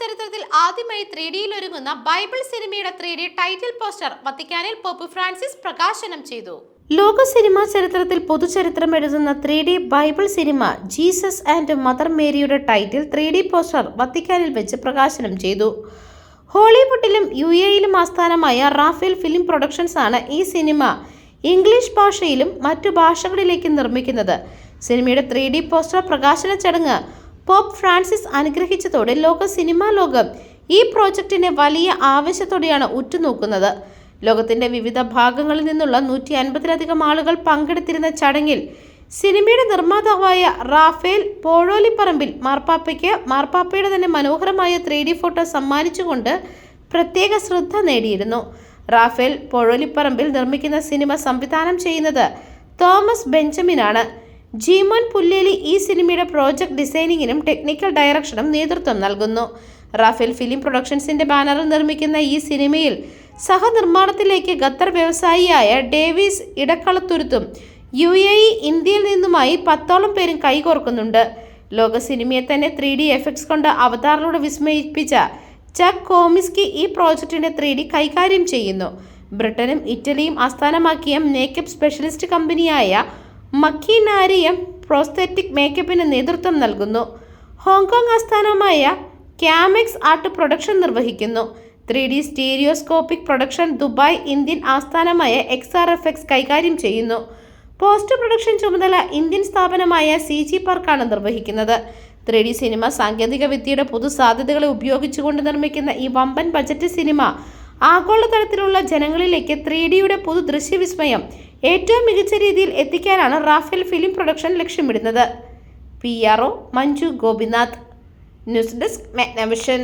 ചരിത്രത്തിൽ ആദ്യമായി ത്രീ ഡിയിൽ ഒരുങ്ങുന്ന ബൈബിൾ സിനിമയുടെ ത്രീ ഡി ടൈറ്റിൽ പോസ്റ്റർ വത്തിക്കാനിൽ പോപ്പ് ഫ്രാൻസിസ് പ്രകാശനം ചെയ്തു. ലോക സിനിമാ ചരിത്രത്തിൽ പൊതുചരിത്രം എഴുതുന്ന three D bible cinema Jesus and mother മേരിയുടെ ടൈറ്റിൽ ത്രീ ഡി പോസ്റ്റർ വത്തിക്കാനിൽ വെച്ച് പ്രകാശനം ചെയ്തു. ഹോളിവുഡിലും യു എയിലും ആസ്ഥാനമായ റാഫേൽ ഫിലിം പ്രൊഡക്ഷൻസ് ആണ് ഈ സിനിമ. ഇംഗ്ലീഷ് ഭാഷയിലും മറ്റു ഭാഷകളിലേക്കും നിർമ്മിക്കുന്നത്. സിനിമയുടെ ത്രീ ഡി പോസ്റ്റർ പ്രകാശന ചടങ്ങ് പോപ്പ് ഫ്രാൻസിസ് അനുഗ്രഹിച്ചതോടെ ലോക സിനിമാ ലോകം ഈ പ്രോജക്റ്റിനെ വലിയ ആവേശത്തോടെയാണ് ഉറ്റുനോക്കുന്നത്. ലോകത്തിന്റെ വിവിധ ഭാഗങ്ങളിൽ നിന്നുള്ള നൂറ്റി അൻപതിലധികം ആളുകൾ പങ്കെടുത്തിരുന്ന ചടങ്ങിൽ സിനിമയുടെ നിർമ്മാതാവായ റാഫേൽ പോഴോലിപ്പറമ്പിൽ മാർപ്പാപ്പയ്ക്ക് മാർപ്പാപ്പയുടെ തന്നെ മനോഹരമായ ത്രീ ഡി ഫോട്ടോ സമ്മാനിച്ചുകൊണ്ട് പ്രത്യേക ശ്രദ്ധ നേടിയിരുന്നു. റാഫേൽ പോഴോലിപ്പറമ്പിൽ നിർമ്മിക്കുന്ന സിനിമ സംവിധാനം ചെയ്യുന്നത് തോമസ് ബെഞ്ചമിനാണ്. ജീമോൻ പുല്ലേലി ഈ സിനിമയുടെ പ്രോജക്ട് ഡിസൈനിങ്ങിനും ടെക്നിക്കൽ ഡയറക്ഷനും നേതൃത്വം നൽകുന്നു. റാഫേൽ ഫിലിം പ്രൊഡക്ഷൻസിന്റെ ബാനറിൽ നിർമ്മിക്കുന്ന ഈ സിനിമയിൽ സഹനിർമ്മാണത്തിലേക്ക് ഖത്തർ വ്യവസായിയായ ഡേവിസ് ഇടക്കളത്തുരുത്തും യു എ ഇ ഇന്ത്യയിൽ നിന്നുമായി പത്തോളം പേരും കൈകോർക്കുന്നുണ്ട്. ലോക സിനിമയെ തന്നെ ത്രീ ഡി എഫക്ട്സ് കൊണ്ട് അവതാറിലൂടെ വിസ്മയിപ്പിച്ച ചക് കോമിസ്കി ഈ പ്രോജക്റ്റിന്റെ ത്രീ ഡി കൈകാര്യം ചെയ്യുന്നു. ബ്രിട്ടനും ഇറ്റലിയും ആസ്ഥാനമാക്കിയ മേക്കപ്പ് സ്പെഷ്യലിസ്റ്റ് കമ്പനിയായ മക്കിനാരിയം പ്രോസ്തെറ്റിക് മേക്കപ്പിന് നേതൃത്വം നൽകുന്നു. ഹോങ്കോങ് ആസ്ഥാനമായ ക്യാമെക്സ് ആർട്ട് പ്രൊഡക്ഷൻ നിർവഹിക്കുന്നു. Three D stereoscopic production Dubai Indian ആസ്ഥാനമായ എക്സ് ആർ എഫ് എക്സ് കൈകാര്യം ചെയ്യുന്നു. പോസ്റ്റ് പ്രൊഡക്ഷൻ ചുമതല ഇന്ത്യൻ സ്ഥാപനമായ സി ജി പാർക്കാണ് നിർവഹിക്കുന്നത്. ത്രീ ഡി സിനിമ സാങ്കേതിക വിദ്യയുടെ പുതു സാധ്യതകളെ ഉപയോഗിച്ചുകൊണ്ട് നിർമ്മിക്കുന്ന ഈ വമ്പൻ ബജറ്റ് സിനിമ ആഗോളതലത്തിലുള്ള ജനങ്ങളിലേക്ക് ത്രീ ഡിയുടെ പുതു ദൃശ്യവിസ്മയം ഏറ്റവും മികച്ച രീതിയിൽ എത്തിക്കാനാണ് റാഫേൽ ഫിലിം പ്രൊഡക്ഷൻ ലക്ഷ്യമിടുന്നത്. P R O Manju Gopinath. News desk മെഗ്നവിഷൻ.